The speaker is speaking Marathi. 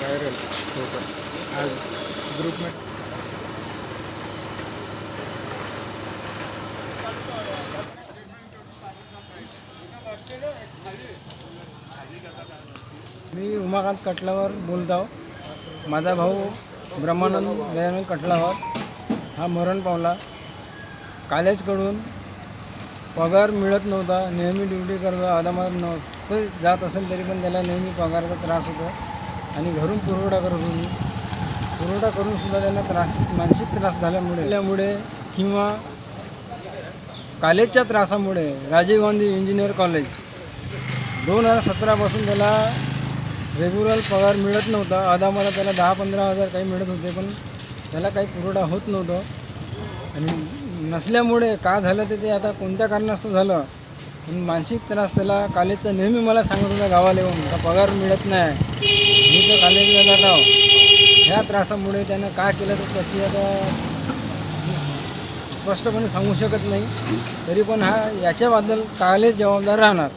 व्हायरल फोटो आज ग्रुप में मी उमाकांत कटलावर बोलत आहो माझा भाऊ ब्रह्मानंद दयानंद कटलावर हा मरण पावला. कॉलेजकडून पगार मिळत नव्हता. नेहमी ड्युटी करतो आदामात नसतं जात असेल तरी पण त्याला नेहमी पगाराचा त्रास होतो. आणि घरून पुरवठा करत होती पुरवठा करून सुद्धा त्यांना त्रास मानसिक त्रास झाल्यामुळे त्यामुळे किंवा कॉलेजच्या त्रासामुळे राजीव गांधी इंजिनियर कॉलेज दोन हजार सतरापासून त्याला रेग्युलर पगार मिळत नव्हता. आदामाला त्याला दहा पंधरा हजार काही मिळत होते पण त्याला काही पुरवठा होत नव्हतं. आणि नसल्यामुळे का झालं ते ते आता कोणत्या कारणास्तव झालं? पण मानसिक त्रास त्याला कॉलेजचा नेहमी मला सांगत होता गावाला येऊन पगार मिळत नाही. मी तर जातं ह्या त्रासामुळे त्यानं काय केलं तर त्याची आता स्पष्टपणे सांगू शकत नाही. तरी पण हा याच्याबद्दल कॉलेज जबाबदार राहणार.